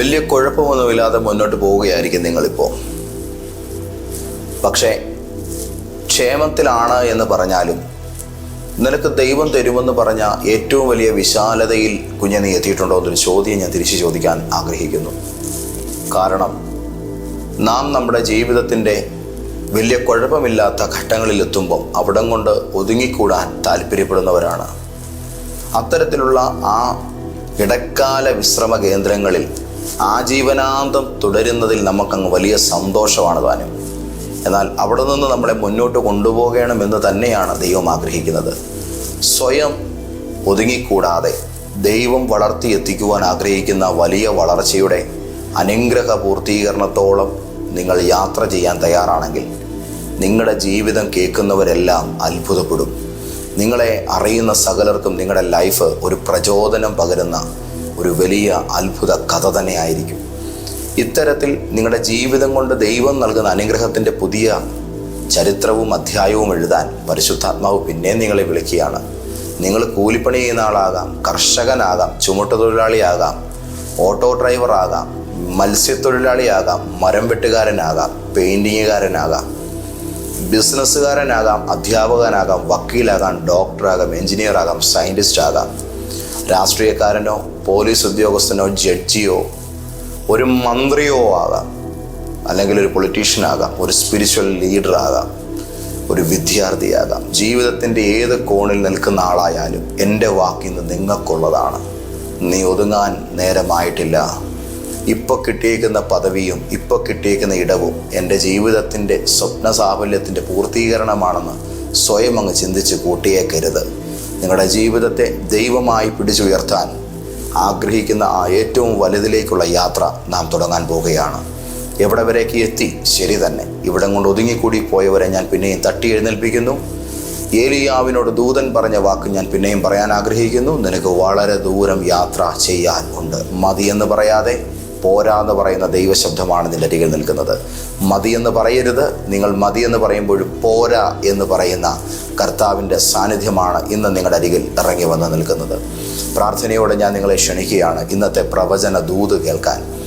വലിയ കുഴപ്പമൊന്നുമില്ലാതെ മുന്നോട്ട് പോവുകയായിരിക്കും നിങ്ങളിപ്പോൾ പക്ഷേ ക്ഷേമത്തിലാണ് എന്ന് പറഞ്ഞാലും നിനക്ക് ദൈവം തരുമെന്ന് പറഞ്ഞ ഏറ്റവും വലിയ വിശാലതയിൽ കുഞ്ഞെ നീ എത്തിയിട്ടുണ്ടോ എന്നൊരു ചോദ്യം ഞാൻ തിരിച്ചു ചോദിക്കാൻ ആഗ്രഹിക്കുന്നു. കാരണം നാം നമ്മുടെ ജീവിതത്തിന്റെ വലിയ കുഴപ്പമില്ലാത്ത ഘട്ടങ്ങളിലെത്തുമ്പം അവിടം കൊണ്ട് ഒതുങ്ങിക്കൂടാൻ താല്പര്യപ്പെടുന്നവരാണ്. അത്തരത്തിലുള്ള ആ ഇടക്കാല വിശ്രമ കേന്ദ്രങ്ങളിൽ ആജീവനാന്തം തുടരുന്നതിൽ നമുക്കങ്ങ് വലിയ സന്തോഷമാണ് താനും. എന്നാൽ അവിടെ നിന്ന് നമ്മളെ മുന്നോട്ട് കൊണ്ടുപോകണമെന്ന് തന്നെയാണ് ദൈവം ആഗ്രഹിക്കുന്നത്. സ്വയം ഒതുങ്ങിക്കൂടാതെ ദൈവം വളർത്തി വളർത്തിയെത്തിക്കുവാൻ ആഗ്രഹിക്കുന്ന വലിയ വളർച്ചയുടെ അനുഗ്രഹ പൂർത്തീകരണത്തോളം നിങ്ങൾ യാത്ര ചെയ്യാൻ തയ്യാറാണെങ്കിൽ നിങ്ങളുടെ ജീവിതം കേൾക്കുന്നവരെല്ലാം അത്ഭുതപ്പെടും. നിങ്ങളെ അറിയുന്ന സകലർക്കും നിങ്ങളുടെ ലൈഫ് ഒരു പ്രചോദനം പകരുന്ന ഒരു വലിയ അത്ഭുത കഥ തന്നെയായിരിക്കും. ഇത്തരത്തിൽ നിങ്ങളുടെ ജീവിതം കൊണ്ട് ദൈവം നൽകുന്ന അനുഗ്രഹത്തിന്റെ പുതിയ ചരിത്രവും അധ്യായവും എഴുതാൻ പരിശുദ്ധാത്മാവ് പിന്നെ നിങ്ങളെ വിളിക്കുകയാണ്. നിങ്ങൾ കൂലിപ്പണി ചെയ്യുന്ന ആളാകാം കർഷകനാകാം ചുമട്ടുതൊഴിലാളിയാകാം ഓട്ടോ ഡ്രൈവറാകാം മത്സ്യത്തൊഴിലാളിയാകാം മരം വെട്ടുകാരനാകാം പെയിന്റിങ്ങുകാരനാകാം ബിസിനസ്സുകാരനാകാം അധ്യാപകനാകാം വക്കീലാകാം ഡോക്ടറാകാം എഞ്ചിനീയറാകാം സയന്റിസ്റ്റ് ആകാം രാഷ്ട്രീയക്കാരനോ പോലീസ് ഉദ്യോഗസ്ഥനോ ജഡ്ജിയോ ഒരു മന്ത്രിയോ ആകാം. അല്ലെങ്കിൽ ഒരു പൊളിറ്റീഷ്യൻ ആകാം ഒരു സ്പിരിച്വൽ ലീഡർ ആകാം ഒരു വിദ്യാർത്ഥിയാകാം ജീവിതത്തിന്റെ ഏത് കോണിൽ നിൽക്കുന്ന ആളായാലും എന്റെ വാക്കിന്ന് നിങ്ങൾക്കുള്ളതാണ്. നീ ഒതുങ്ങാൻ നേരമായിട്ടില്ല. ഇപ്പോൾ കിട്ടിയേക്കുന്ന പദവിയും ഇപ്പോൾ കിട്ടിയേക്കുന്ന ഇടവും എന്റെ ജീവിതത്തിന്റെ സ്വപ്ന സാഫല്യത്തിന്റെ പൂർത്തീകരണമാണെന്ന് സ്വയം അങ്ങ് ചിന്തിച്ച് കൂട്ടിയേക്കരുത്. നിങ്ങളുടെ ജീവിതത്തെ ദൈവമായി പിടിച്ചുയർത്താൻ ആഗ്രഹിക്കുന്ന ആ ഏറ്റവും വലുതിലേക്കുള്ള യാത്ര നാം തുടങ്ങാൻ പോവുകയാണ്. എവിടെ വരേക്ക് എത്തി? ശരി തന്നെ. ഇവിടം കൊണ്ട് ഒതുങ്ങിക്കൂടി പോയവരെ ഞാൻ പിന്നെയും തട്ടി എഴുന്നേൽപ്പിക്കുന്നു. ഏലിയാവിനോട് ദൂതൻ പറഞ്ഞ വാക്ക് ഞാൻ പിന്നെയും പറയാൻ ആഗ്രഹിക്കുന്നു. നിനക്ക് വളരെ ദൂരം യാത്ര ചെയ്യാൻ ഉണ്ട്. മതിയെന്ന് പറയാതെ പോരാ എന്ന് പറയുന്ന ദൈവശബ്ദമാണ് നിന്റെ അരികിൽ നിൽക്കുന്നത്. മതി എന്ന് പറയരുത്. നിങ്ങൾ മതി എന്ന് പറയുമ്പോഴും പോരാ എന്ന് പറയുന്ന കർത്താവിന്റെ സാന്നിധ്യമാണ് ഇന്ന് നിങ്ങളുടെ അരികിൽ ഇറങ്ങി വന്ന് നിൽക്കുന്നത്. പ്രാർത്ഥനയോടെ ഞാൻ നിങ്ങളെ ക്ഷണിക്കുകയാണ്. ഇന്നത്തെ പ്രവചന ദൂത് കേൾക്കാൻ.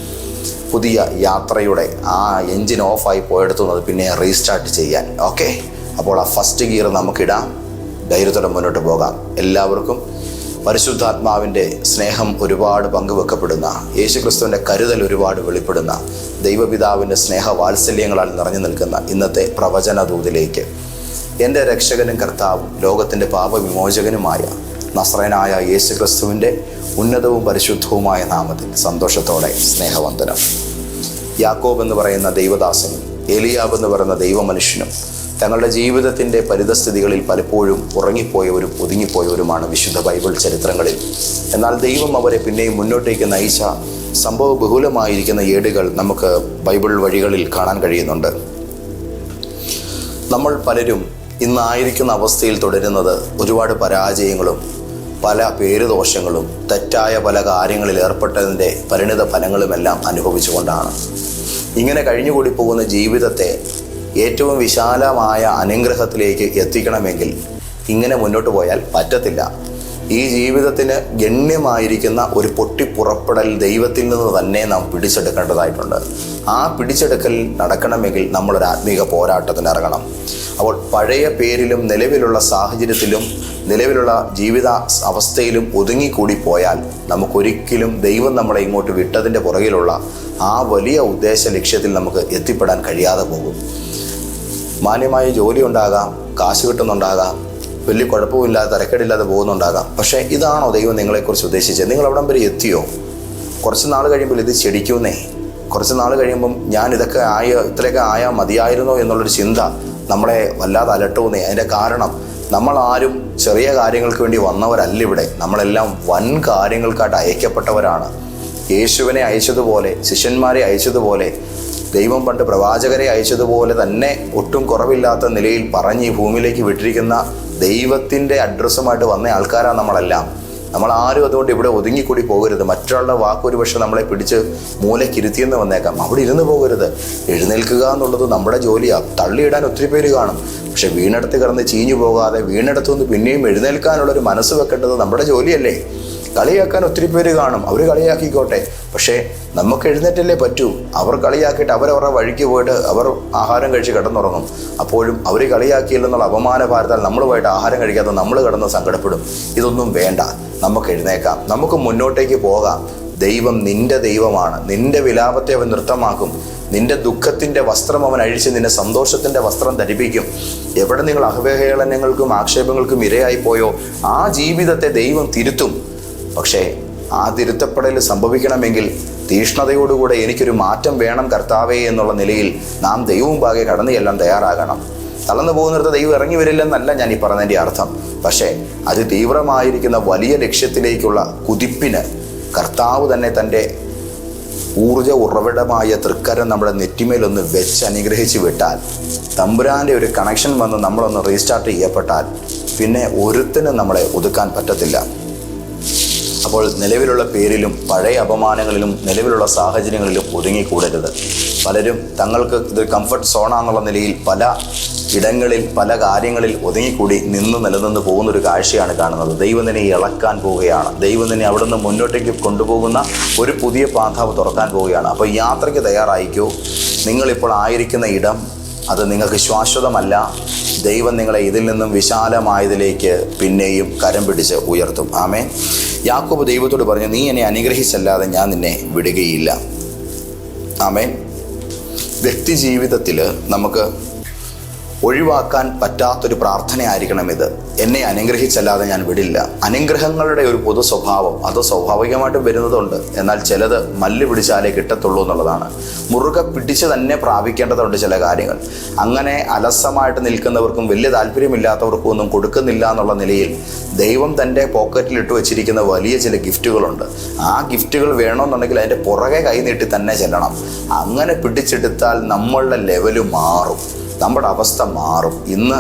പുതിയ യാത്രയുടെ ആ എൻജിൻ ഓഫായി പോയെടുത്തുന്നത് പിന്നെ റീസ്റ്റാർട്ട് ചെയ്യാൻ. ഓക്കെ? അപ്പോൾ ആ ഫസ്റ്റ് ഗിയർ നമുക്കിടാം. ധൈര്യത്തോടെ മുന്നോട്ട് പോകാം. എല്ലാവർക്കും പരിശുദ്ധാത്മാവിന്റെ സ്നേഹം ഒരുപാട് പങ്കുവെക്കപ്പെടുന്ന യേശുക്രിസ്തുവിന്റെ കരുതൽ ഒരുപാട് വെളിപ്പെടുന്ന ദൈവപിതാവിന്റെ സ്നേഹ വാത്സല്യങ്ങളാൽ നിറഞ്ഞു നിൽക്കുന്ന ഇന്നത്തെ പ്രവചന ദൂതിലേക്ക് എന്റെ രക്ഷകനും കർത്താവും ലോകത്തിന്റെ പാപവിമോചകനുമായ നസ്രനായ യേശുക്രിസ്തുവിന്റെ ഉന്നതവും പരിശുദ്ധവുമായ നാമത്തിൽ സന്തോഷത്തോടെ സ്നേഹവന്ദനം. യാക്കോബ് എന്ന് പറയുന്ന ദൈവദാസനും ഏലിയാബ് എന്ന് പറയുന്ന ദൈവമനുഷ്യനും തങ്ങളുടെ ജീവിതത്തിന്റെ പരിതസ്ഥിതികളിൽ പലപ്പോഴും ഉറങ്ങിപ്പോയവരും ഒതുങ്ങിപ്പോയവരുമാണ് വിശുദ്ധ ബൈബിൾ ചരിത്രങ്ങളിൽ. എന്നാൽ ദൈവം അവരെ പിന്നെയും മുന്നോട്ടേക്ക് നയിച്ച സംഭവ ബഹുലമായിരിക്കുന്ന ഏടുകൾ നമുക്ക് ബൈബിൾ വഴികളിൽ കാണാൻ കഴിയുന്നുണ്ട്. നമ്മൾ പലരും ഇന്നായിരിക്കുന്ന അവസ്ഥയിൽ തുടരുന്നത് ഒരുപാട് പരാജയങ്ങളും പല പേരുദോഷങ്ങളും തെറ്റായ പല കാര്യങ്ങളിൽ ഏർപ്പെട്ടതിന്റെ പരിണിത ഫലങ്ങളുമെല്ലാം അനുഭവിച്ചുകൊണ്ടാണ്. ഇങ്ങനെ കഴിഞ്ഞുകൂടി പോകുന്ന ജീവിതത്തെ ഏറ്റവും വിശാലമായ അനുഗ്രഹത്തിലേക്ക് എത്തിക്കണമെങ്കിൽ ഇങ്ങനെ മുന്നോട്ട് പോയാൽ പറ്റത്തില്ല. ഈ ജീവിതത്തിന് ഗണ്യമായിരിക്കുന്ന ഒരു പൊട്ടിപ്പുറപ്പെടൽ ദൈവത്തിൽ നിന്ന് തന്നെ നാം പിടിച്ചെടുക്കേണ്ടതായിട്ടുണ്ട്. ആ പിടിച്ചെടുക്കൽ നടക്കണമെങ്കിൽ നമ്മളൊരു ആത്മീക പോരാട്ടത്തിന് ഇറങ്ങണം. അപ്പോൾ പഴയ പേരിലും നിലവിലുള്ള സാഹചര്യത്തിലും നിലവിലുള്ള ജീവിത അവസ്ഥയിലും ഒതുങ്ങിക്കൂടി പോയാൽ നമുക്കൊരിക്കലും ദൈവം നമ്മളെ ഇങ്ങോട്ട് വിട്ടതിന്റെ പുറകിലുള്ള ആ വലിയ ഉദ്ദേശ ലക്ഷ്യത്തിൽ നമുക്ക് എത്തിപ്പെടാൻ കഴിയാതെ പോകും. മാന്യമായ ജോലി ഉണ്ടാകാം കാശ് കിട്ടുന്നുണ്ടാകാം വലിയ കുഴപ്പമില്ലാതെ തിരക്കേടില്ലാതെ പോകുന്നുണ്ടാകാം. പക്ഷേ ഇതാണോ ദൈവം നിങ്ങളെക്കുറിച്ച് ഉദ്ദേശിച്ചത്? നിങ്ങൾ അവിടം വരെ എത്തിയോ? കുറച്ച് നാൾ കഴിയുമ്പോൾ ഇത് ചെടിക്കുന്നേ. കുറച്ച് നാൾ കഴിയുമ്പം ഞാൻ ഇതൊക്കെ ആയ ഇത്രയൊക്കെ ആയാൽ മതിയായിരുന്നോ എന്നുള്ളൊരു ചിന്ത നമ്മളെ വല്ലാതെ അലട്ടുന്നേ. അതിന്റെ കാരണം നമ്മൾ ആരും ചെറിയ കാര്യങ്ങൾക്ക് വേണ്ടി വന്നവരല്ല ഇവിടെ. നമ്മളെല്ലാം വൻ കാര്യങ്ങൾക്കായിട്ട് അയക്കപ്പെട്ടവരാണ്. യേശുവിനെ അയച്ചതുപോലെ ശിഷ്യന്മാരെ അയച്ചതുപോലെ ദൈവം പണ്ട് പ്രവാചകരെ അയച്ചതുപോലെ തന്നെ ഒട്ടും കുറവില്ലാത്ത നിലയിൽ പറഞ്ഞ് ഈ ഭൂമിയിലേക്ക് വിട്ടിരിക്കുന്ന ദൈവത്തിന്റെ അഡ്രസ്സുമായിട്ട് വന്ന ആൾക്കാരാണ് നമ്മളെല്ലാം. നമ്മൾ ആരും അതുകൊണ്ട് ഇവിടെ ഒതുങ്ങിക്കൂടി പോകരുത്. മറ്റൊരാളുടെ വാക്കൊരു പക്ഷെ നമ്മളെ പിടിച്ച് മൂലക്കിരുത്തിയെന്ന് വന്നേക്കാം. അവിടെ ഇരുന്ന് പോകരുത്. എഴുന്നേൽക്കുക എന്നുള്ളത് നമ്മുടെ ജോലിയാണ് തള്ളിയിടാൻ ഒത്തിരി പേര് കാണും. പക്ഷെ വീണെടുത്ത് കിടന്ന് ചീഞ്ഞു പോകാതെ വീണെടുത്തുനിന്ന് പിന്നെയും എഴുന്നേൽക്കാനുള്ളൊരു മനസ്സ് വെക്കേണ്ടത് നമ്മുടെ ജോലിയല്ലേ? കളിയാക്കാൻ ഒത്തിരി പേര് കാണും. അവർ കളിയാക്കിക്കോട്ടെ. പക്ഷേ നമുക്ക് എഴുന്നേറ്റല്ലേ പറ്റൂ. അവർ കളിയാക്കിയിട്ട് അവരവരുടെ വഴിക്ക് പോയിട്ട് അവർ ആഹാരം കഴിച്ച് കിടന്നുറങ്ങും. അപ്പോഴും അവർ കളിയാക്കിയില്ലെന്നുള്ള അപമാന ഭാരത്താൽ പോയിട്ട് ആഹാരം കഴിക്കാതെ നമ്മൾ കിടന്ന് സങ്കടപ്പെടും. ഇതൊന്നും വേണ്ട. നമുക്ക് എഴുന്നേക്കാം. നമുക്ക് മുന്നോട്ടേക്ക് പോകാം. ദൈവം നിന്റെ ദൈവമാണ്. നിന്റെ വിലാപത്തെ അവൻ നൃത്തമാക്കും. നിന്റെ ദുഃഖത്തിന്റെ വസ്ത്രം അവൻ അഴിച്ച് നിന്നെ സന്തോഷത്തിന്റെ വസ്ത്രം ധരിപ്പിക്കും. എവിടെ നിങ്ങൾ അഹവേഹേളനങ്ങൾക്കും ആക്ഷേപങ്ങൾക്കും ഇരയായി പോയോ? ആ ജീവിതത്തെ ദൈവം തിരുത്തും. പക്ഷേ ആ തിരുത്തപ്പെടൽ സംഭവിക്കണമെങ്കിൽ തീഷ്ണതയോടുകൂടെ എനിക്കൊരു മാറ്റം വേണം കർത്താവേ എന്നുള്ള നിലയിൽ നാം ദൈവവും പാകെ കടന്നു ചെല്ലാൻ തയ്യാറാകണം. തളർന്നു പോകുന്നിടത്ത് ദൈവം ഇറങ്ങി വരില്ലെന്നല്ല ഞാൻ ഈ പറഞ്ഞതിന്റെ അർത്ഥം. പക്ഷേ അതിതീവ്രമായിരിക്കുന്ന വലിയ ലക്ഷ്യത്തിലേക്കുള്ള കുതിപ്പിന് കർത്താവ് തന്നെ തന്റെ ഊർജ ഉറവിടമായ തൃക്കരം നമ്മുടെ നെറ്റിമേലൊന്ന് വെച്ച് അനുഗ്രഹിച്ച് വിട്ടാൽ തമ്പുരാന്റെ ഒരു കണക്ഷൻ വന്ന് നമ്മളൊന്ന് റീസ്റ്റാർട്ട് ചെയ്യപ്പെട്ടാൽ പിന്നെ ഒരുത്തിനും നമ്മളെ ഒതുക്കാൻ പറ്റത്തില്ല. അപ്പോൾ നിലവിലുള്ള പേരിലും പഴയ അപമാനങ്ങളിലും നിലവിലുള്ള സാഹചര്യങ്ങളിലും ഒതുങ്ങിക്കൂടരുത്. പലരും തങ്ങൾക്ക് ഇതൊരു കംഫർട്ട് സോണാന്നുള്ള നിലയിൽ പല ഇടങ്ങളിൽ പല കാര്യങ്ങളിൽ ഒതുങ്ങിക്കൂടി നിന്ന് നിലനിന്ന് പോകുന്ന ഒരു കാഴ്ചയാണ് കാണുന്നത്. ദൈവം ഇളക്കാൻ പോവുകയാണ്. ദൈവം നിന്നെ അവിടെ നിന്ന് മുന്നോട്ടേക്ക് കൊണ്ടുപോകുന്ന ഒരു പുതിയ പാതാവ് തുറക്കാൻ പോവുകയാണ്. അപ്പോൾ യാത്രയ്ക്ക് തയ്യാറായിക്കോ. നിങ്ങളിപ്പോൾ ആയിരിക്കുന്ന ഇടം അത് നിങ്ങൾക്ക് ശാശ്വതമല്ല. ദൈവം നിങ്ങളെ ഇതിൽ നിന്നും വിശാലമായതിലേക്ക് പിന്നെയും കരം പിടിച്ച് ഉയർത്തും. ആമേ യാക്കോബ് ദൈവത്തോട് പറഞ്ഞു നീ എന്നെ അനുഗ്രഹിച്ചല്ലാതെ ഞാൻ നിന്നെ വിടുകയില്ല. ആമേ വ്യക്തി ജീവിതത്തിൽ നമുക്ക് ഒഴിവാക്കാൻ പറ്റാത്തൊരു പ്രാർത്ഥനയായിരിക്കണം ഇത് എന്നെ അനുഗ്രഹിച്ചല്ലാതെ ഞാൻ വിടില്ല. അനുഗ്രഹങ്ങളുടെ ഒരു പൊതു സ്വഭാവം അത് സ്വാഭാവികമായിട്ടും വരുന്നതുണ്ട്. എന്നാൽ ചിലത് മല്ല് പിടിച്ചാലേ കിട്ടത്തുള്ളൂ എന്നുള്ളതാണ്. മുറുകെ പിടിച്ച് തന്നെ പ്രാപിക്കേണ്ടതുണ്ട് ചില കാര്യങ്ങൾ. അങ്ങനെ അലസമായിട്ട് നിൽക്കുന്നവർക്കും വലിയ താല്പര്യമില്ലാത്തവർക്കും ഒന്നും കൊടുക്കുന്നില്ല എന്നുള്ള നിലയിൽ ദൈവം തന്റെ പോക്കറ്റിലിട്ട് വെച്ചിരിക്കുന്ന വലിയ ചില ഗിഫ്റ്റുകളുണ്ട്. ആ ഗിഫ്റ്റുകൾ വേണമെന്നുണ്ടെങ്കിൽ അതിന്റെ പുറകെ കൈ നീട്ടി തന്നെ ചെല്ലണം. അങ്ങനെ പിടിച്ചെടുത്താൽ നമ്മളുടെ ലെവൽ മാറും. നമ്മുടെ അവസ്ഥ മാറും. ഇന്ന്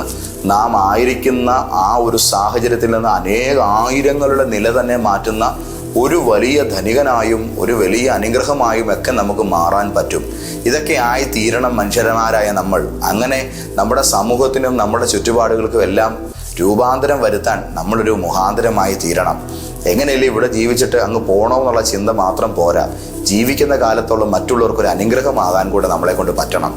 നാം ആയിരിക്കുന്ന ആ ഒരു സാഹചര്യത്തിൽ നിന്ന് അനേക ആയിരങ്ങളുടെ നില തന്നെ മാറ്റുന്ന ഒരു വലിയ ധനികനായും ഒരു വലിയ അനുഗ്രഹമായും ഒക്കെ നമുക്ക് മാറാൻ പറ്റും. ഇതൊക്കെ ആയി തീരണം മനുഷ്യന്മാരായ നമ്മൾ. അങ്ങനെ നമ്മുടെ സമൂഹത്തിനും നമ്മുടെ ചുറ്റുപാടുകൾക്കും എല്ലാം രൂപാന്തരം വരുത്താൻ നമ്മളൊരു മുഖാന്തരമായി തീരണം. എങ്ങനെയല്ലേ ഇവിടെ ജീവിച്ചിട്ട് അങ്ങ് പോകണമെന്നുള്ള ചിന്ത മാത്രം പോരാ. ജീവിക്കുന്ന കാലത്തോളം മറ്റുള്ളവർക്കൊരു അനുഗ്രഹമാകാൻ കൂടെ നമ്മളെ കൊണ്ട് പറ്റണം.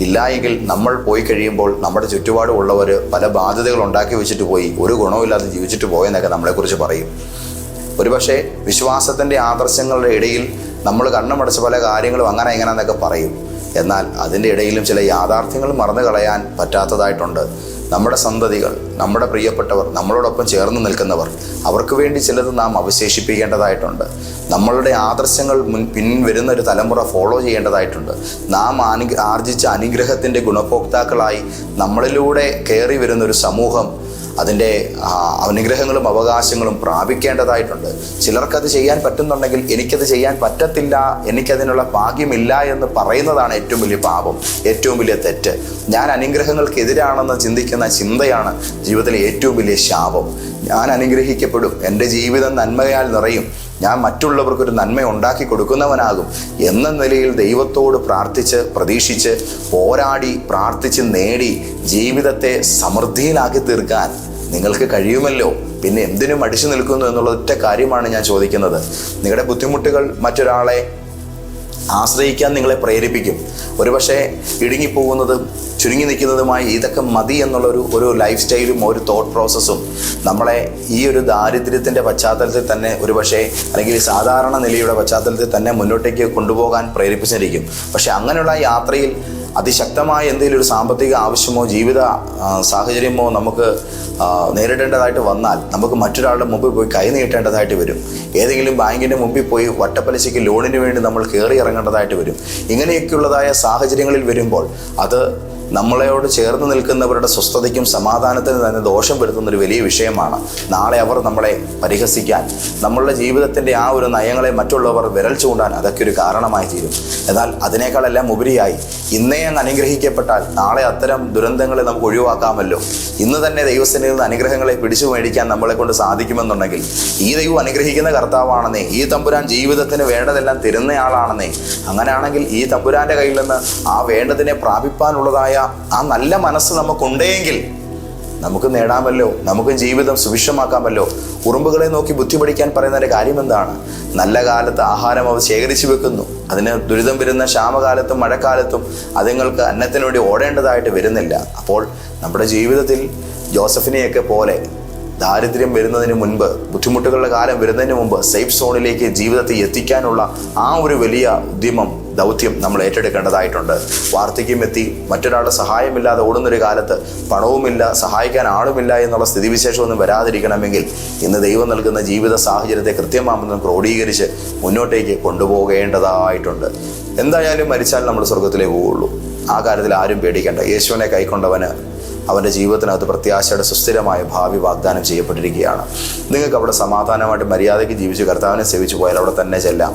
ഇല്ല എങ്കിൽ നമ്മൾ പോയി കഴിയുമ്പോൾ നമ്മുടെ ചുറ്റുപാടുമുള്ളവർ പല ബാധ്യതകൾ ഉണ്ടാക്കി വെച്ചിട്ട് പോയി ഒരു ഗുണവുമില്ലാതെ ജീവിച്ചിട്ട് പോയെന്നൊക്കെ നമ്മളെക്കുറിച്ച് പറയും. ഒരുപക്ഷെ വിശ്വാസത്തിന്റെ ആദർശങ്ങളുടെ ഇടയിൽ നമ്മൾ കണ്ണുമടച്ച പല കാര്യങ്ങളും അങ്ങനെ ഇങ്ങനെന്നൊക്കെ പറയും. എന്നാൽ അതിന്റെ ഇടയിലും ചില യാഥാർത്ഥ്യങ്ങൾ മറന്നു കളയാൻ പറ്റാത്തതായിട്ടുണ്ട്. നമ്മുടെ സന്തതികൾ നമ്മുടെ പ്രിയപ്പെട്ടവർ നമ്മളോടൊപ്പം ചേർന്ന് നിൽക്കുന്നവർ അവർക്ക് വേണ്ടി ചിലത് നാം അവശേഷിപ്പിക്കേണ്ടതായിട്ടുണ്ട്. നമ്മളുടെ ആദർശങ്ങൾ മുൻ പിൻ വരുന്ന ഒരു തലമുറ ഫോളോ ചെയ്യേണ്ടതായിട്ടുണ്ട്. നാം ആർജിച്ച അനുഗ്രഹത്തിന്റെ ഗുണഭോക്താക്കളായി നമ്മളിലൂടെ കയറി വരുന്ന ഒരു സമൂഹം അതിന്റെ അനുഗ്രഹങ്ങളും അവകാശങ്ങളും പ്രാപിക്കേണ്ടതായിട്ടുണ്ട്. ചിലർക്കത് ചെയ്യാൻ പറ്റുന്നുണ്ടെങ്കിൽ എനിക്കത് ചെയ്യാൻ പറ്റത്തില്ല എനിക്കതിനുള്ള ഭാഗ്യമില്ല എന്ന് പറയുന്നതാണ് ഏറ്റവും വലിയ പാപം ഏറ്റവും വലിയ തെറ്റ്. ഞാൻ അനുഗ്രഹങ്ങൾക്കെതിരാണെന്ന് ചിന്തിക്കുന്ന ചിന്തയാണ് ജീവിതത്തിലെ ഏറ്റവും വലിയ ശാപം. ഞാൻ അനുഗ്രഹിക്കപ്പെടും എന്റെ ജീവിതം നന്മയാൽ നിറയും ഞാൻ മറ്റുള്ളവർക്കൊരു നന്മ ഉണ്ടാക്കി കൊടുക്കുന്നവനാകും എന്ന നിലയിൽ ദൈവത്തോട് പ്രാർത്ഥിച്ച് പ്രതീക്ഷിച്ച് പോരാടി പ്രാർത്ഥിച്ച് നേടി ജീവിതത്തെ സമൃദ്ധിയിലാക്കി തീർക്കാൻ നിങ്ങൾക്ക് കഴിയുമല്ലോ? പിന്നെ എന്തിനും അടിച്ചു നിൽക്കുന്നു എന്നുള്ള ഒറ്റ കാര്യമാണ് ഞാൻ ചോദിക്കുന്നത്. നിങ്ങളുടെ ബുദ്ധിമുട്ടുകൾ മറ്റൊരാളെ ആശ്രയിക്കാൻ നിങ്ങളെ പ്രേരിപ്പിക്കും. ഒരുപക്ഷെ ഇടുങ്ങിപ്പോകുന്നതും ചുരുങ്ങി നിൽക്കുന്നതുമായി ഇതൊക്കെ മതി എന്നുള്ളൊരു ഒരു ലൈഫ് സ്റ്റൈലും ഒരു തോട്ട് പ്രോസസ്സും നമ്മളെ ഈ ഒരു ദാരിദ്ര്യത്തിന്റെ പശ്ചാത്തലത്തിൽ തന്നെ ഒരുപക്ഷെ അല്ലെങ്കിൽ സാധാരണ നിലയുടെ പശ്ചാത്തലത്തിൽ തന്നെ മുന്നോട്ടേക്ക് കൊണ്ടുപോകാൻ പ്രേരിപ്പിച്ചിരിക്കും. പക്ഷേ അങ്ങനെയുള്ള യാത്രയിൽ അതിശക്തമായ എന്തെങ്കിലും ഒരു സാമ്പത്തിക ആവശ്യമോ ജീവിത സാഹചര്യമോ നമുക്ക് നേരിടേണ്ടതായിട്ട് വന്നാൽ നമുക്ക് മറ്റൊരാളുടെ മുമ്പിൽ പോയി കൈ നീട്ടേണ്ടതായിട്ട് വരും. ഏതെങ്കിലും ബാങ്കിന്റെ മുമ്പിൽ പോയി വട്ടപ്പലിശയ്ക്ക് ലോണിന് വേണ്ടി നമ്മൾ കയറി ഇറങ്ങേണ്ടതായിട്ട് വരും. ഇങ്ങനെയൊക്കെയുള്ളതായ സാഹചര്യങ്ങളിൽ വരുമ്പോൾ അത് നമ്മളോട് ചേർന്ന് നിൽക്കുന്നവരുടെ സ്വസ്ഥതയ്ക്കും സമാധാനത്തിനും തന്നെ ദോഷം വരുത്തുന്ന ഒരു വലിയ വിഷയമാണ്. നാളെ അവർ നമ്മളെ പരിഹസിക്കാൻ നമ്മളുടെ ജീവിതത്തിന്റെ ആ ഒരു നയങ്ങളെ മറ്റുള്ളവർ വിരൽ ചൂണ്ടാൻ അതൊക്കെ ഒരു കാരണമായി തീരും. എന്നാൽ അതിനേക്കാളെല്ലാം ഉപരിയായി ഇന്നേ അങ്ങ് അനുഗ്രഹിക്കപ്പെട്ടാൽ നാളെ അത്തരം ദുരന്തങ്ങളെ നമുക്ക് ഒഴിവാക്കാമല്ലോ. ഇന്ന് തന്നെ ദൈവസ്ഥനിൽ നിന്ന് അനുഗ്രഹങ്ങളെ പിടിച്ചു മേടിക്കാൻ നമ്മളെ കൊണ്ട് സാധിക്കുമെന്നുണ്ടെങ്കിൽ ഈ ദൈവം അനുഗ്രഹിക്കുന്ന കർത്താവാണെന്നേ ഈ തമ്പുരാൻ ജീവിതത്തിന് വേണ്ടതെല്ലാം തരുന്നയാളാണെന്നേ അങ്ങനെയാണെങ്കിൽ ഈ തമ്പുരാന്റെ കയ്യിൽ നിന്ന് ആ വേണ്ടതിനെ പ്രാപിപ്പാനുള്ളതായ ആ നല്ല മനസ്സ് നമുക്കുണ്ടെങ്കിൽ നമുക്ക് നേടാമല്ലോ നമുക്ക് ജീവിതം സുഭിക്ഷമാക്കാമല്ലോ ഉറുമ്പുകളെ നോക്കി ബുദ്ധി പഠിക്കാൻ പറയുന്നതിന്റെ കാര്യം എന്താണ്? നല്ല കാലത്ത് ആഹാരം അവർ ശേഖരിച്ചു വെക്കുന്നു. അതിന് ദുരിതം വരുന്ന ക്ഷാമകാലത്തും മഴക്കാലത്തും അതുങ്ങൾക്ക് അന്നത്തിന് വേണ്ടി ഓടേണ്ടതായിട്ട് വരുന്നില്ല. അപ്പോൾ നമ്മുടെ ജീവിതത്തിൽ ജോസഫിനെയൊക്കെ പോലെ ദാരിദ്ര്യം വരുന്നതിന് മുൻപ് ബുദ്ധിമുട്ടുകളുടെ കാലം വരുന്നതിന് മുമ്പ് സേഫ് സോണിലേക്ക് ജീവിതത്തെ എത്തിക്കാനുള്ള ആ ഒരു വലിയ ഉദ്യമം ദൗത്യം നമ്മൾ ഏറ്റെടുക്കേണ്ടതായിട്ടുണ്ട്. വാർദ്ധക്യം എത്തി മറ്റൊരാളുടെ സഹായമില്ലാതെ ഓടുന്നൊരു കാലത്ത് പണവുമില്ല സഹായിക്കാൻ ആളുമില്ല എന്നുള്ള സ്ഥിതിവിശേഷമൊന്നും വരാതിരിക്കണമെങ്കിൽ ഇന്ന് ദൈവം നൽകുന്ന ജീവിത സാഹചര്യത്തെ കൃത്യമാണെന്ന് ക്രോഡീകരിച്ച് മുന്നോട്ടേക്ക് കൊണ്ടുപോകേണ്ടതായിട്ടുണ്ട്. എന്തായാലും മരിച്ചാൽ നമ്മൾ സ്വർഗത്തിലേ പോവുള്ളൂ. ആ കാര്യത്തിൽ ആരും പേടിക്കേണ്ട. യേശുവിനെ കൈക്കൊണ്ടവന് അവന്റെ ജീവിതത്തിനകത്ത് പ്രത്യാശയുടെ സുസ്ഥിരമായ ഭാവി വാഗ്ദാനം ചെയ്യപ്പെട്ടിരിക്കുകയാണ്. നിങ്ങൾക്ക് അവിടെ സമാധാനമായിട്ട് മര്യാദയ്ക്ക് ജീവിച്ച് കർത്താവിനെ സേവിച്ചു പോയാൽ അവിടെ തന്നെ ചെല്ലാം.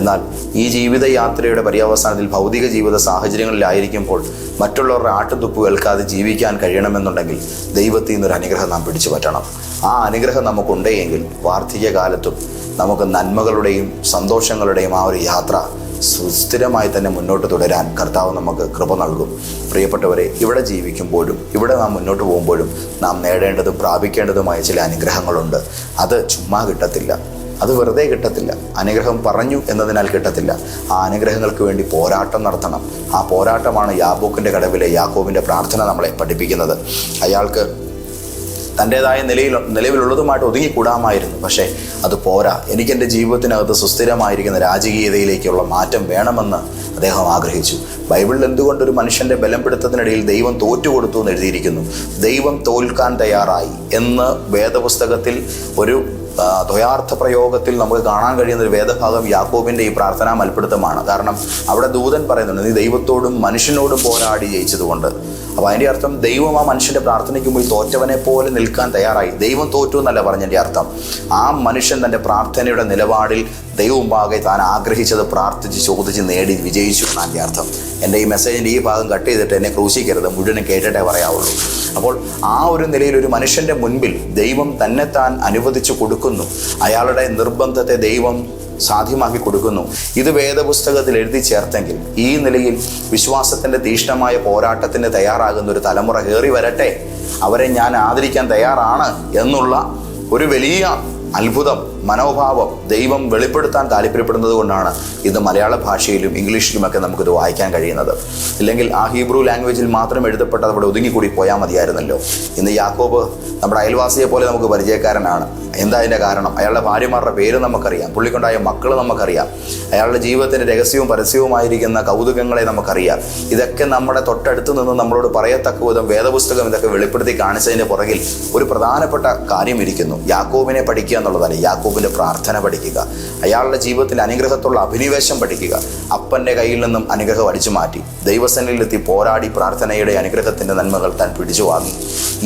എന്നാൽ ഈ ജീവിത യാത്രയുടെ പര്യവസാനത്തിൽ ഭൗതിക ജീവിത സാഹചര്യങ്ങളിലായിരിക്കുമ്പോൾ മറ്റുള്ളവരുടെ ആട്ടുതുപ്പ് കേൾക്കാതെ ജീവിക്കാൻ കഴിയണമെന്നുണ്ടെങ്കിൽ ദൈവത്തിൽ നിന്നൊരു അനുഗ്രഹം നാം പിടിച്ചു പറ്റണം. ആ അനുഗ്രഹം നമുക്കുണ്ടെങ്കിൽ വാർദ്ധക്യകാലത്തും നമുക്ക് നന്മകളുടെയും സന്തോഷങ്ങളുടെയും ആ ഒരു യാത്ര സുസ്ഥിരമായി തന്നെ മുന്നോട്ട് തുടരാൻ കർത്താവ് നമുക്ക് കൃപ നൽകും. പ്രിയപ്പെട്ടവരെ ഇവിടെ ജീവിക്കുമ്പോഴും ഇവിടെ നാം മുന്നോട്ട് പോകുമ്പോഴും നാം നേടേണ്ടതും പ്രാപിക്കേണ്ടതുമായ ചില അനുഗ്രഹങ്ങളുണ്ട്. അത് ചുമ്മാ കിട്ടത്തില്ല. അത് വെറുതെ കിട്ടത്തില്ല. അനുഗ്രഹം പറഞ്ഞു എന്നതിനാൽ കിട്ടത്തില്ല. ആ അനുഗ്രഹങ്ങൾക്ക് വേണ്ടി പോരാട്ടം നടത്തണം. ആ പോരാട്ടമാണ് യാബൂക്കിന്റെ കടവിലെ യാക്കോബിന്റെ പ്രാർത്ഥന നമ്മളെ പഠിപ്പിക്കുന്നത്. അയാൾക്ക് തന്റെതായ നിലയിൽ നിലവിലുള്ളതുമായിട്ട് ഒതുങ്ങിക്കൂടാമായിരുന്നു. പക്ഷേ അത് പോരാ. എനിക്കെന്റെ ജീവിതത്തിനകത്ത് സുസ്ഥിരമായിരിക്കുന്ന രാജകീയതയിലേക്കുള്ള മാറ്റം വേണമെന്ന് അദ്ദേഹം ആഗ്രഹിച്ചു. ബൈബിളിൽ എന്തുകൊണ്ട് ഒരു മനുഷ്യന്റെ ബലപ്പെടുത്തത്തിനിടയിൽ ദൈവം തോറ്റുകൊടുത്തു എന്ന് എഴുതിയിരിക്കുന്നു? ദൈവം തോൽക്കാൻ തയ്യാറായി എന്ന് വേദപുസ്തകത്തിൽ ഒരു ദ്വയാർത്ഥ പ്രയോഗത്തിൽ നമുക്ക് കാണാൻ കഴിയുന്ന ഒരു വേദഭാഗം യാക്കോബിന്റെ ഈ പ്രാർത്ഥനാ മൽപ്പിടുത്തമാണ്. കാരണം അവിടെ ദൂതൻ പറയുന്നുണ്ട് നീ ദൈവത്തോടും മനുഷ്യനോടും പോരാടി ജയിച്ചതുകൊണ്ട്. അപ്പോൾ അതിന്റെ അർത്ഥം ദൈവം ആ മനുഷ്യന്റെ പ്രാർത്ഥനയ്ക്ക് മുമ്പിൽ തോറ്റവനെ പോലെ നിൽക്കാൻ തയ്യാറായി. ദൈവം തോറ്റു എന്നല്ല പറഞ്ഞതിന്റെ അർത്ഥം. ആ മനുഷ്യൻ തന്റെ പ്രാർത്ഥനയുടെ നിലപാടിൽ ദൈവമുമ്പാകെ താൻ ആഗ്രഹിച്ചത് പ്രാർത്ഥിച്ച് ചോദിച്ച് നേടി വിജയിച്ചു എന്നാണ് അർത്ഥം. എന്റെ ഈ മെസ്സേജിന്റെ ഈ ഭാഗം കട്ട് ചെയ്തിട്ട് എന്നെ ക്രൂശിക്കരുത് മുഴുവനും കേട്ടിട്ടേ പറയാവുള്ളൂ. അപ്പോൾ ആ ഒരു നിലയിൽ ഒരു മനുഷ്യന്റെ മുൻപിൽ ദൈവം തന്നെ താൻ അനുവദിച്ചു കൊടുക്കുന്നു. അയാളുടെ നിർബന്ധത്തെ ദൈവം സാധ്യമാക്കി കൊടുക്കുന്നു. ഇത് വേദപുസ്തകത്തിൽ എഴുതി ചേർത്തെങ്കിൽ ഈ നിലയിൽ വിശ്വാസത്തിന്റെ തീഷ്ണമായ പോരാട്ടത്തിന് തയ്യാറാകുന്ന ഒരു തലമുറ കയറി വരട്ടെ. അവരെ ഞാൻ ആദരിക്കാൻ തയ്യാറാണ് എന്നുള്ള ഒരു വലിയ അത്ഭുതം മനോഭാവം ദൈവം വെളിപ്പെടുത്താൻ താല്പര്യപ്പെടുന്നത് കൊണ്ടാണ് ഇത് മലയാള ഭാഷയിലും ഇംഗ്ലീഷിലുമൊക്കെ നമുക്കിത് വായിക്കാൻ കഴിയുന്നത്. ഇല്ലെങ്കിൽ ആ ഹീബ്രു ലാംഗ്വേജിൽ മാത്രം എഴുതപ്പെട്ടത് അവിടെ ഒതുങ്ങിക്കൂടി പോയാൽ മതിയായിരുന്നല്ലോ. ഇന്ന് യാക്കോബ് നമ്മുടെ അയൽവാസിയെ പോലെ നമുക്ക് പരിചയക്കാരനാണ്. എന്താ അതിന്റെ കാരണം? അയാളുടെ ഭാര്യമാരുടെ പേര് നമുക്കറിയാം. പുള്ളിക്കുണ്ടായ മക്കൾ നമുക്കറിയാം. അയാളുടെ ജീവിതത്തിന്റെ രഹസ്യവും പരസ്യവുമായിരിക്കുന്ന കൗതുകങ്ങളെ നമുക്കറിയാം. ഇതൊക്കെ നമ്മുടെ തൊട്ടടുത്ത് നിന്ന് നമ്മളോട് പറയത്തക്ക വിധം വേദപുസ്തകം ഇതൊക്കെ വെളിപ്പെടുത്തി കാണിച്ചതിന്റെ പുറകിൽ ഒരു പ്രധാനപ്പെട്ട കാര്യം ഇരിക്കുന്നു. യാക്കോബിനെ പഠിക്കുക എന്നുള്ളതല്ല? യാക്കോബിന്റെ പ്രാർത്ഥന പഠിക്കുക. അയാളുടെ ജീവിതത്തിൽ അനുഗ്രഹത്തുള്ള അഭിനിവേശം പഠിക്കുക. അപ്പന്റെ കയ്യിൽ നിന്നും അനുഗ്രഹം അടിച്ചു മാറ്റി. ദൈവസനിലെത്തി പോരാടി പ്രാർത്ഥനയുടെ അനുഗ്രഹത്തിന്റെ നന്മകൾ താൻ പിടിച്ചു വാങ്ങി.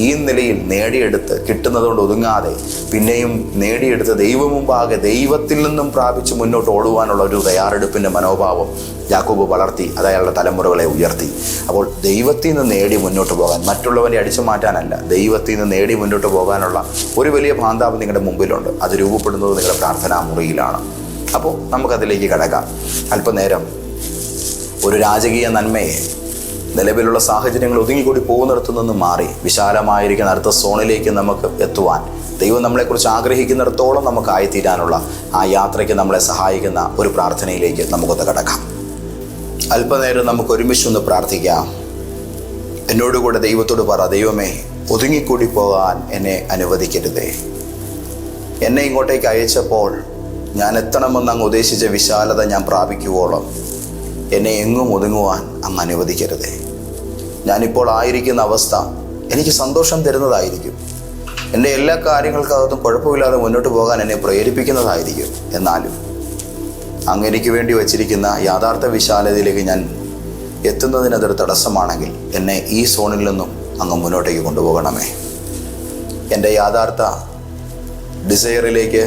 ഈ നിലയിൽ നേടിയെടുത്ത് കിട്ടുന്നതുകൊണ്ട് ഒതുങ്ങാതെ പിന്നെയും നേടിയെടുത്ത് ദൈവമുമ്പാകെ ദൈവത്തിൽ നിന്നും പ്രാപിച്ച് മുന്നോട്ട് ഓടുവാനുള്ള ഒരു തയ്യാറെടുപ്പിന്റെ മനോഭാവം യാക്കോബ് വളർത്തി അത് അയാളുടെ തലമുറകളെ ഉയർത്തി. അപ്പോൾ ദൈവത്തിൽ നിന്ന് നേടി മുന്നോട്ട് പോകാൻ മറ്റുള്ളവരെ അടിച്ചു മാറ്റാനല്ല ദൈവത്തിൽ നിന്ന് നേടി മുന്നോട്ട് പോകാനുള്ള ഒരു വലിയ ഭാന്താവ് നിങ്ങളുടെ മുമ്പിലുണ്ട്. അത് രൂപപ്പെടുന്നത് നിങ്ങളുടെ പ്രാർത്ഥനാ മുറിയിലാണ്. അപ്പോൾ നമുക്കതിലേക്ക് കിടക്കാം. അല്പനേരം ഒരു രാജകീയ നന്മയെ നിലവിലുള്ള സാഹചര്യങ്ങൾ ഒതുങ്ങിക്കൂടി പോകുന്നിടത്തു നിന്ന് മാറി വിശാലമായിരിക്കുന്ന അടുത്ത സോണിലേക്ക് നമുക്ക് എത്തുവാൻ ദൈവം നമ്മളെക്കുറിച്ച് ആഗ്രഹിക്കുന്നിടത്തോളം നമുക്ക് ആയിത്തീരാനുള്ള ആ യാത്രയ്ക്ക് നമ്മളെ സഹായിക്കുന്ന ഒരു പ്രാർത്ഥനയിലേക്ക് നമുക്കൊന്ന് കിടക്കാം. അല്പനേരം നമുക്ക് ഒരുമിച്ച് ഒന്ന് പ്രാർത്ഥിക്കാം. എന്നോടുകൂടെ ദൈവത്തോട് പറ ദൈവമേ ഒതുങ്ങിക്കൂടി പോകാൻ എന്നെ അനുവദിക്കരുതേ. എന്നെ ഇങ്ങോട്ടേക്ക് അയച്ചപ്പോൾ ഞാൻ എത്തണമെന്ന് അങ്ങ് ഉദ്ദേശിച്ച വിശാലത ഞാൻ പ്രാപിക്കുവോളം എന്നെ എങ്ങും ഒതുങ്ങുവാൻ അങ്ങ് അനുവദിക്കരുതേ. ഞാനിപ്പോൾ ആയിരിക്കുന്ന അവസ്ഥ എനിക്ക് സന്തോഷം തരുന്നതായിരിക്കും. എന്റെ എല്ലാ കാര്യങ്ങൾക്കകത്തും കുഴപ്പമില്ലാതെ മുന്നോട്ട് പോകാൻ എന്നെ പ്രേരിപ്പിക്കുന്നതായിരിക്കും എന്നാലും അങ്ങ് എനിക്ക് വേണ്ടി വച്ചിരിക്കുന്ന യാഥാർത്ഥ വിശാലതയിലേക്ക് ഞാൻ എത്തുന്നതിനതൊരു തടസ്സമാണെങ്കിൽ എന്നെ ഈ സോണിൽ നിന്നും അങ്ങ് മുന്നോട്ടേക്ക് കൊണ്ടുപോകണമേ. എന്റെ യാഥാർത്ഥ ഡിസയറിലേക്ക്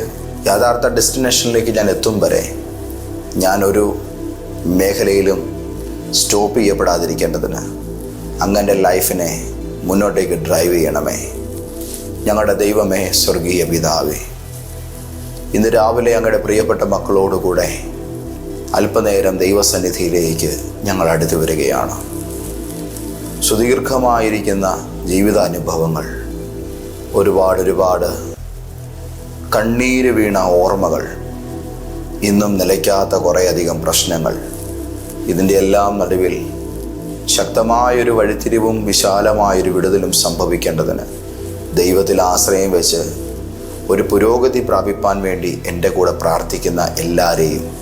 യഥാർത്ഥ ഡെസ്റ്റിനേഷനിലേക്ക് ഞാൻ എത്തും വരെ ഞാനൊരു മേഖലയിലും സ്റ്റോപ്പ് ചെയ്യപ്പെടാതിരിക്കേണ്ടതിന് അങ്ങന്റെ ലൈഫിനെ മുന്നോട്ടേക്ക് ഡ്രൈവ് ചെയ്യണമേ. ഞങ്ങളുടെ ദൈവമേ സ്വർഗീയ പിതാവേ. ഇന്ന് രാവിലെ ഞങ്ങളുടെ പ്രിയപ്പെട്ട മക്കളോടുകൂടെ അല്പനേരം ദൈവസന്നിധിയിലേക്ക് ഞങ്ങൾ അടുത്തു വരികയാണ്. സുദീർഘമായിരിക്കുന്ന ജീവിതാനുഭവങ്ങൾ ഒരുപാട് ഒരുപാട് കണ്ണീര് വീണ ഓർമ്മകൾ ഇന്നും നിലയ്ക്കാത്ത കുറേയധികം പ്രശ്നങ്ങൾ ഇതിന്റെ എല്ലാം നടുവിൽ ശക്തമായൊരു വഴിത്തിരിവും വിശാലമായൊരു വിടുതലും സംഭവിക്കേണ്ടതിന് ദൈവത്തിൽ ആശ്രയം വെച്ച് ഒരു പുരോഗതി പ്രാപിപ്പാൻ വേണ്ടി എന്റെ കൂടെ പ്രാർത്ഥിക്കുന്ന എല്ലാവരെയും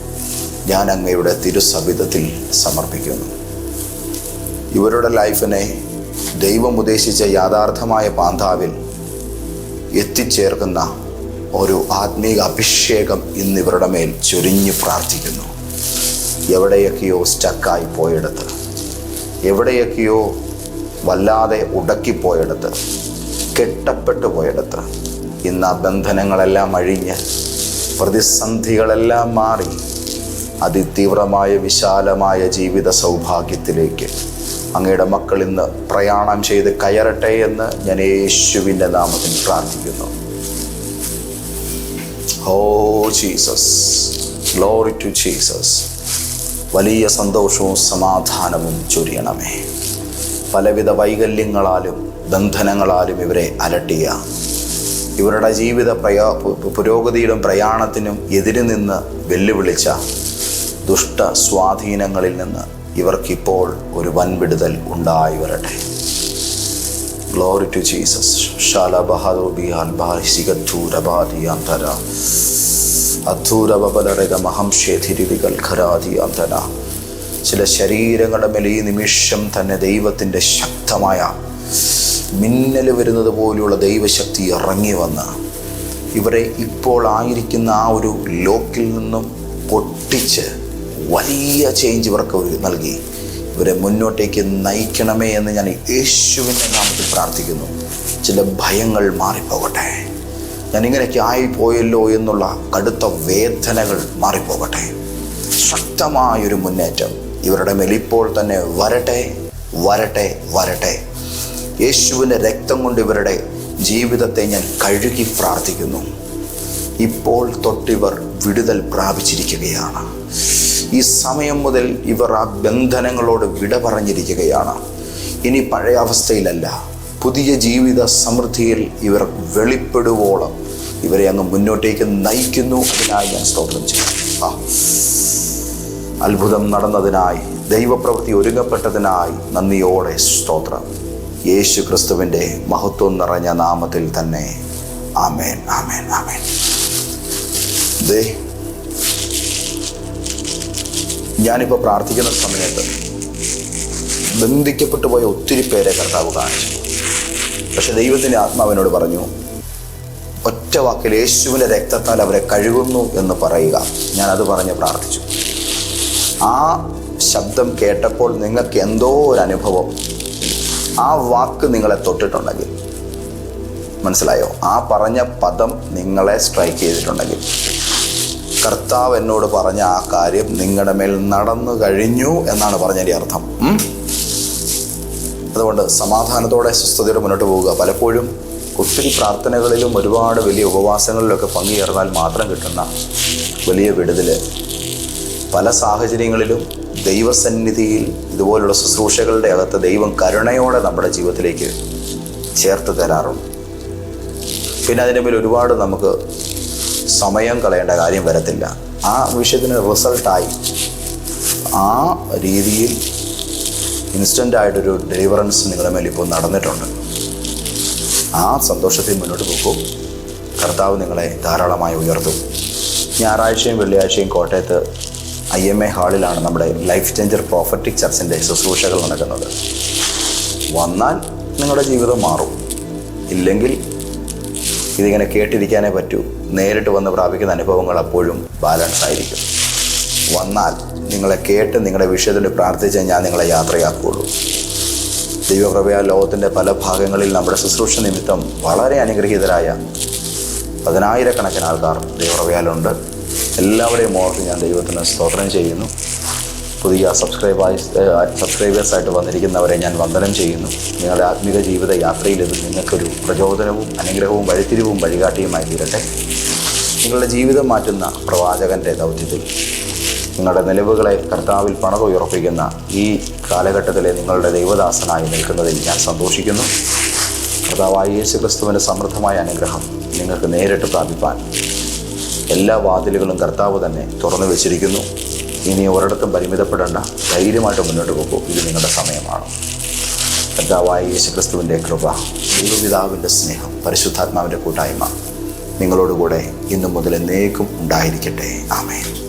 ഞാൻ അങ്ങയുടെ തിരുസവിധത്തിൽ സമർപ്പിക്കുന്നു. ഇവരുടെ ലൈഫിനെ ദൈവം ഉദ്ദേശിച്ച യാഥാർത്ഥമായ പാന്താവിൽ എത്തിച്ചേർക്കുന്ന ഒരു ആത്മീക അഭിഷേകം ഇന്ന് ഇവരുടെ മേൽ ചൊരിഞ്ഞ് പ്രാർത്ഥിക്കുന്നു. എവിടെയൊക്കെയോ സ്റ്റക്കായി പോയിടത്ത്. എവിടെയൊക്കെയോ വല്ലാതെ ഉടക്കിപ്പോയിടത്ത്. കെട്ടപ്പെട്ടു പോയിടത്ത്. ഇന്ന് ആ ബന്ധനങ്ങളെല്ലാം അഴിഞ്ഞ് പ്രതിസന്ധികളെല്ലാം മാറി അതിതീവ്രമായ വിശാലമായ ജീവിത സൗഭാഗ്യത്തിലേക്ക് അങ്ങയുടെ മക്കൾ ഇന്ന് പ്രയാണം ചെയ്ത് കയറട്ടെ എന്ന് ഞാൻ യേശുവിന്റെ നാമത്തിൽ പ്രാർത്ഥിക്കുന്നു. ഹോ ജീസസ് ഗ്ലോറി ടു ജീസസ്. വലിയ സന്തോഷവും സമാധാനവും ചൊരിയണമേ. പലവിധ വൈകല്യങ്ങളാലും ബന്ധനങ്ങളാലും ഇവരെ അലട്ടിയ ഇവരുടെ ജീവിത പ്രയാ പുരോഗതിയിലും പ്രയാണത്തിനും എതിരി നിന്ന് വെല്ലുവിളിച്ച ദുഷ്ട സ്വാധീനങ്ങളിൽ നിന്ന് ഇവർക്കിപ്പോൾ ഒരു വൻവിടുതൽ ഉണ്ടായി വരട്ടെ. ഗ്ലോറി ടു ജീസസ് ശാല ബഹാദോബിയാൽ ബാഹിസികത്തൂരബാദിയാന്തര അധൂരബലരക മഹംഷേധിരികൾ ഖരാദിയാന്തര ചില ശരീരങ്ങളുടെ മേൽ ഈ നിമിഷം തന്നെ ദൈവത്തിന്റെ ശക്തമായ മിന്നൽ വരുന്നത് പോലെയുള്ള ദൈവശക്തി ഇറങ്ങി വന്ന് ഇവരെ ഇപ്പോൾ ആയിരിക്കുന്ന ആ ഒരു ലോക്കിൽ നിന്നും പൊട്ടിച്ച് വലിയ ചേഞ്ച് ഇവർക്ക് നൽകി. ഇവരെ മുന്നോട്ടേക്ക് നയിക്കണമേ എന്ന് ഞാൻ യേശുവിന്റെ നാമത്തിൽ പ്രാർത്ഥിക്കുന്നു. ചില ഭയങ്ങൾ മാറിപ്പോകട്ടെ. ഞാനിങ്ങനെയൊക്കെ ആയിപ്പോയല്ലോ എന്നുള്ള കടുത്ത വേദനകൾ മാറിപ്പോകട്ടെ. ശക്തമായൊരു മുന്നേറ്റം ഇവരുടെ മേൽ ഇപ്പോൾ തന്നെ വരട്ടെ വരട്ടെ വരട്ടെ. യേശുവിന്റെ രക്തം കൊണ്ട് ഇവരുടെ ജീവിതത്തെ ഞാൻ കഴുകി പ്രാർത്ഥിക്കുന്നു. ഇപ്പോൾ തൊട്ടിവർ വിടുതൽ പ്രാപിച്ചിരിക്കുകയാണ്. ഈ സമയം മുതൽ ഇവർ ആ ബന്ധനങ്ങളോട് വിട പറഞ്ഞിരിക്കുകയാണ്. ഇനി പഴയ അവസ്ഥയിലല്ല പുതിയ ജീവിത സമൃദ്ധിയിൽ ഇവർ വെളിപ്പെടുവോളം ഇവരെ അങ്ങ് മുന്നോട്ടേക്ക് നയിക്കുന്നു. അതിനായി ഞാൻ സ്തോത്രം ചെയ്യും ആ. അത്ഭുതം നടന്നതിനായി ദൈവപ്രവൃത്തി ഒരുങ്ങപ്പെട്ടതിനായി നന്ദിയോടെ സ്തോത്രം. യേശു ക്രിസ്തുവിന്റെ മഹത്വം നിറഞ്ഞ നാമത്തിൽ തന്നെ ആമേൻ ആമേൻ ആമേൻ. ദേ ഞാനിപ്പോൾ പ്രാർത്ഥിക്കുന്ന സമയത്ത് ബന്ധിക്കപ്പെട്ടു പോയ ഒത്തിരി പേരെ കർത്താവ് കാണിച്ചു. പക്ഷെ ദൈവത്തിന്റെ ആത്മാവിനോട് പറഞ്ഞു ഒറ്റ വാക്കിൽ യേശുവിന്റെ രക്തത്താൽ അവരെ കഴുകുന്നു എന്ന് പറയുക. ഞാനത് പറഞ്ഞ് പ്രാർത്ഥിച്ചു. ആ ശബ്ദം കേട്ടപ്പോൾ നിങ്ങൾക്ക് എന്തോ ഒരു അനുഭവം ആ വാക്ക് നിങ്ങളെ തൊട്ടിട്ടുണ്ടെങ്കിൽ. മനസ്സിലായോ? ആ പറഞ്ഞ പദം നിങ്ങളെ സ്ട്രൈക്ക് ചെയ്തിട്ടുണ്ടെങ്കിൽ. കർത്താവ് എന്നോട് പറഞ്ഞ ആ കാര്യം നിങ്ങളുടെ മേൽ നടന്നു കഴിഞ്ഞു എന്നാണ് പറഞ്ഞതിന്റെ അർത്ഥം. അതുകൊണ്ട് സമാധാനത്തോടെ സ്വസ്ഥതയോടെ മുന്നോട്ട് പോവുക. പലപ്പോഴും ഒത്തിരി പ്രാർത്ഥനകളിലും ഒരുപാട് വലിയ ഉപവാസങ്ങളിലൊക്കെ പങ്കുചേർന്നാൽ മാത്രം കിട്ടുന്ന വലിയ വിടുതൽ പല സാഹചര്യങ്ങളിലും ദൈവസന്നിധിയിൽ ഇതുപോലുള്ള ശുശ്രൂഷകളുടെ അകത്ത് ദൈവം കരുണയോടെ നമ്മുടെ ജീവിതത്തിലേക്ക് ചേർത്ത് തരാറുണ്ട്. പിന്നെ അതിന്റെ മേൽ ഒരുപാട് നമുക്ക് സമയം കളയേണ്ട കാര്യം വരത്തില്ല. ആ വിഷയത്തിന് റിസൾട്ടായി ആ രീതിയിൽ ഇൻസ്റ്റന്റ് ആയിട്ടൊരു ഡെലിവറൻസ് നിങ്ങളുടെ മേൽ നടന്നിട്ടുണ്ട്. ആ സന്തോഷത്തിൽ മുന്നോട്ട് പോകും കർത്താവ് നിങ്ങളെ ധാരാളമായി ഉയർത്തും. ഞായറാഴ്ചയും വെള്ളിയാഴ്ചയും കോട്ടയത്ത് ഐ എം എ ഹാളിലാണ് നമ്മുടെ ലൈഫ് ചേഞ്ചർ പ്രോഫറ്റിക് ചർച്ചിന്റെ ശുശ്രൂഷകൾ നടക്കുന്നത്. വന്നാൽ നിങ്ങളുടെ ജീവിതം മാറും. ഇല്ലെങ്കിൽ ഇതിങ്ങനെ കേട്ടിരിക്കാനേ പറ്റൂ. നേരിട്ട് വന്ന് പ്രാപിക്കുന്ന അനുഭവങ്ങൾ അപ്പോഴും ബാലൻസ് ആയിരിക്കും. വന്നാൽ നിങ്ങളെ കേട്ട് നിങ്ങളുടെ വിഷയത്തിൽ പ്രാർത്ഥിച്ച് ഞാൻ നിങ്ങളെ യാത്രയാക്കുകയുള്ളൂ. ദൈവകൃപയ ലോകത്തിന്റെ പല ഭാഗങ്ങളിൽ നമ്മുടെ ശുശ്രൂഷ നിമിത്തം വളരെ അനുഗ്രഹീതരായ പതിനായിരക്കണക്കിന് ആൾക്കാർ ദൈവകൃപയാലുണ്ട്. എല്ലാവരെയും ഓർത്ത് ഞാൻ ദൈവത്തിന് സ്തോത്രം ചെയ്യുന്നു. പുതിയ സബ്സ്ക്രൈബായി സബ്സ്ക്രൈബേഴ്സായിട്ട് വന്നിരിക്കുന്നവരെ ഞാൻ വന്ദനം ചെയ്യുന്നു. നിങ്ങളുടെ ആത്മീക ജീവിത യാത്രയിൽ ഇത് നിങ്ങൾക്കൊരു പ്രചോദനവും അനുഗ്രഹവും വഴിത്തിരിവും വഴികാട്ടിയുമായി തീരട്ടെ. നിങ്ങളുടെ ജീവിതം മാറ്റുന്ന പ്രവാചകന്റെ ദൗത്യത്തിൽ നിങ്ങളുടെ നിലവുകളെ കർത്താവിൽ പണതുയർപ്പിക്കുന്ന ഈ കാലഘട്ടത്തിലെ നിങ്ങളുടെ ദൈവദാസനായി നിൽക്കുന്നതിൽ ഞാൻ സന്തോഷിക്കുന്നു. കർത്താവായ യേശു ക്രിസ്തുവിന്റെ സമൃദ്ധമായ അനുഗ്രഹം നിങ്ങൾക്ക് നേരിട്ട് പ്രാപിപ്പാൻ എല്ലാ വാതിലുകളും കർത്താവ് തന്നെ തുറന്നു വെച്ചിരിക്കുന്നു. ഇനി ഒരിടത്തും പരിമിതപ്പെടേണ്ട ധൈര്യമായിട്ട് മുന്നോട്ട് പോകൂ. ഇത് നിങ്ങളുടെ സമയമാണ്. കർത്താവായ യേശു ക്രിസ്തുവിന്റെ കൃപ ദൈവപിതാവിന്റെ സ്നേഹം പരിശുദ്ധാത്മാവിന്റെ കൂട്ടായ്മ നിങ്ങളോടുകൂടെ ഇന്നു മുതൽ എന്നേക്കും ഉണ്ടായിരിക്കട്ടെ. ആമേൻ.